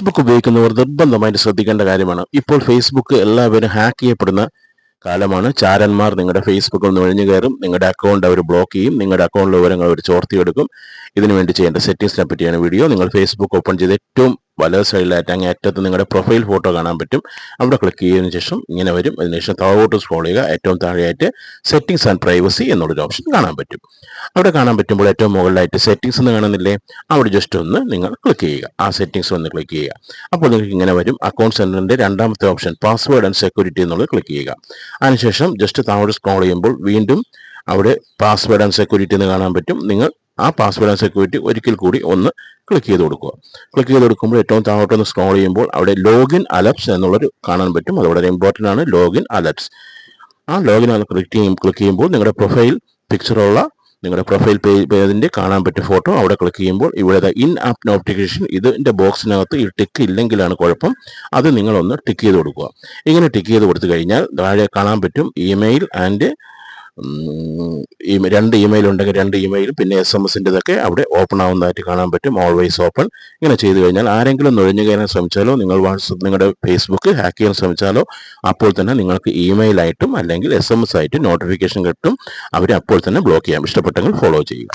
Facebook ഉപയോഗിക്കുന്നവർ നിർബന്ധമായിട്ട് ശ്രദ്ധിക്കേണ്ട കാര്യമാണ്. ഇപ്പോൾ ഫേസ്ബുക്ക് എല്ലാവരും ഹാക്ക് ചെയ്യപ്പെടുന്ന കാലമാണ്. ചാരന്മാർ നിങ്ങളുടെ ഫേസ്ബുക്കിൽ നുഴഞ്ഞു കയറും. നിങ്ങളുടെ അക്കൗണ്ട് അവർ ബ്ലോക്ക് ചെയ്യും. നിങ്ങളുടെ അക്കൗണ്ടിലെ വിവരങ്ങൾ അവർ ചോർത്തിയെടുക്കും. ഇതിനുവേണ്ടി ചെയ്യേണ്ട സെറ്റിംഗ്സിനെ പറ്റിയാണ് വീഡിയോ നിങ്ങൾ ഫേസ്ബുക്ക് ഓപ്പൺ ചെയ്ത് ഏറ്റവും വലത് സൈഡിലായിട്ട് അങ്ങേ അറ്റത്ത് നിങ്ങളുടെ പ്രൊഫൈൽ ഫോട്ടോ കാണാൻ പറ്റും. അവിടെ ക്ലിക്ക് ചെയ്തതിന് ശേഷം ഇങ്ങനെ വരും. അതിനുശേഷം താഴോട്ട് സ്ക്രോൾ ചെയ്യുക. ഏറ്റവും താഴെയായിട്ട് സെറ്റിംഗ്സ് ആൻഡ് പ്രൈവസി എന്നുള്ളൊരു ഓപ്ഷൻ കാണാൻ പറ്റും. അവിടെ കാണാൻ പറ്റുമ്പോൾ ഏറ്റവും മുകളിലായിട്ട് സെറ്റിംഗ്സ് എന്ന് കാണുന്നില്ലേ? അവിടെ ജസ്റ്റ് ഒന്ന് നിങ്ങൾ ക്ലിക്ക് ചെയ്യുക. ആ സെറ്റിംഗ്സ് ഒന്ന് ക്ലിക്ക് ചെയ്യുക. അപ്പോൾ നിങ്ങൾക്ക് ഇങ്ങനെ വരും. അക്കൗണ്ട് സെന്ററിന്റെ രണ്ടാമത്തെ ഓപ്ഷൻ പാസ്വേഡ് ആൻഡ് സെക്യൂരിറ്റി എന്നുള്ളത് ക്ലിക്ക് ചെയ്യുക. അതിനുശേഷം ജസ്റ്റ് താഴോട്ട് സ്ക്രോൾ ചെയ്യുമ്പോൾ വീണ്ടും അവിടെ പാസ്വേഡ് ആൻഡ് സെക്യൂരിറ്റി എന്ന് കാണാൻ പറ്റും. നിങ്ങൾ ആ പാസ്വേഡ് ആൻഡ് സെക്യൂരിറ്റി ഒരിക്കൽ കൂടി ഒന്ന് ക്ലിക്ക് ചെയ്ത് കൊടുക്കുക. ക്ലിക്ക് ചെയ്ത് കൊടുക്കുമ്പോൾ ഏറ്റവും താഴോട്ടൊന്ന് സ്ക്രോൾ ചെയ്യുമ്പോൾ അവിടെ ലോഗിൻ അലർട്സ് എന്നുള്ളൊരു കാണാൻ പറ്റും. അത് വളരെ ഇമ്പോർട്ടന്റ് ആണ്. ലോഗിൻ അലർട്സ് ആ ലോഗിൻ ക്ലിക്ക് ചെയ്യും ക്ലിക്ക് ചെയ്യുമ്പോൾ നിങ്ങളുടെ പ്രൊഫൈൽ പിക്ചറുള്ള നിങ്ങളുടെ പ്രൊഫൈൽ പേജ് പേജിന്റെ കാണാൻ പറ്റിയ ഫോട്ടോ അവിടെ ക്ലിക്ക് ചെയ്യുമ്പോൾ ഇവിടെ ഇൻ ആപ്പ് നോട്ടിഫിക്കേഷൻ ഇതിന്റെ ബോക്സിനകത്ത് ഈ ടിക്ക് ഇല്ലെങ്കിലാണ് കുഴപ്പം. അത് നിങ്ങളൊന്ന് ടിക്ക് ചെയ്ത് കൊടുക്കുക. ഇങ്ങനെ ടിക്ക് ചെയ്ത് കൊടുത്തു കഴിഞ്ഞാൽ താഴെ കാണാൻ പറ്റും ഇമെയിൽ ആൻഡ് രണ്ട് ഇമെയിൽ ഉണ്ടെങ്കിൽ രണ്ട് ഇമെയിൽ പിന്നെ എസ് എം എസിന്റെതൊക്കെ അവിടെ ഓപ്പൺ ആവുന്നതായിട്ട് കാണാൻ പറ്റും. ഓൾവേസ് ഓപ്പൺ ഇങ്ങനെ ചെയ്തു കഴിഞ്ഞാൽ ആരെങ്കിലും നുഴഞ്ഞു കയറാൻ ശ്രമിച്ചാലോ നിങ്ങൾ വാട്സപ്പ് നിങ്ങളുടെ ഫേസ്ബുക്ക് ഹാക്ക് ചെയ്യാൻ ശ്രമിച്ചാലോ അപ്പോൾ തന്നെ നിങ്ങൾക്ക് ഇമെയിൽ ആയിട്ടും അല്ലെങ്കിൽ എസ് എം എസ് ആയിട്ടും നോട്ടിഫിക്കേഷൻ കിട്ടും. അവരെ അപ്പോൾ തന്നെ ബ്ലോക്ക് ചെയ്യാം. ഇഷ്ടപ്പെട്ടെങ്കിൽ ഫോളോ ചെയ്യുക.